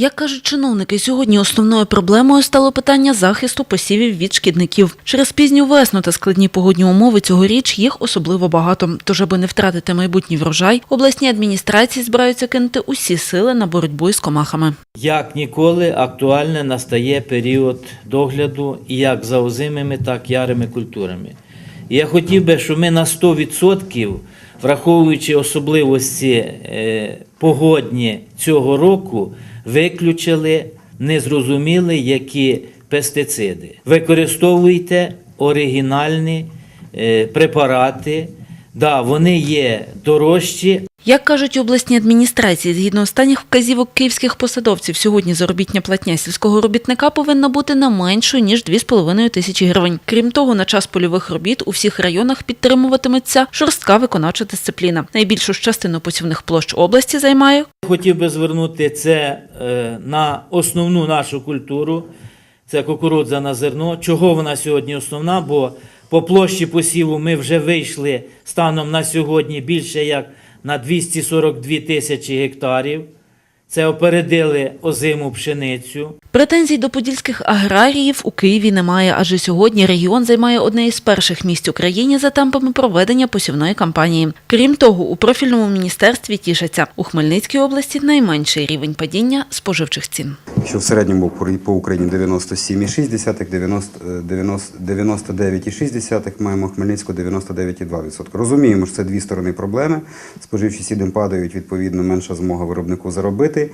Як кажуть чиновники, сьогодні основною проблемою стало питання захисту посівів від шкідників. Через пізню весну та складні погодні умови цьогоріч їх особливо багато. Тож, аби не втратити майбутній врожай, обласні адміністрації збираються кинути усі сили на боротьбу із комахами. Як ніколи актуальне настає період догляду і як за озимими, так і ярими культурами. Я хотів би, щоб ми на 100%, враховуючи особливості е, погодні цього року, виключили незрозуміли які пестициди. Використовуйте оригінальні е, препарати. Да, вони є дорожчі, Як кажуть обласні адміністрації, згідно останніх вказівок київських посадовців, сьогодні заробітня платня сільського робітника повинна бути не меншою ніж 2,5 тисячі гривень. Крім того, на час польових робіт у всіх районах підтримуватиметься жорстка виконавча дисципліна. Найбільшу частину посівних площ області займає Хотів би звернути це е, на основну нашу культуру. Це кукурудза на зерно. Чого вона сьогодні основна? Бо по площі посіву ми вже вийшли станом на сьогодні більше як на 242 тисячі гектарів. Це опередили озиму пшеницю. Претензій до подільських аграріїв у Києві немає, адже сьогодні регіон займає одне із перших місць у країні за темпами проведення посівної кампанії. Крім того, у профільному міністерстві тішаться у Хмельницькій області найменший рівень падіння споживчих цін. Що в середньому по Україні 97,6, 90, е, 90, 99,6 маємо Хмельницьку 99,2%. Розуміємо, що це дві сторони проблеми. Споживчі сідим падають, відповідно, менша змога виробнику заробити.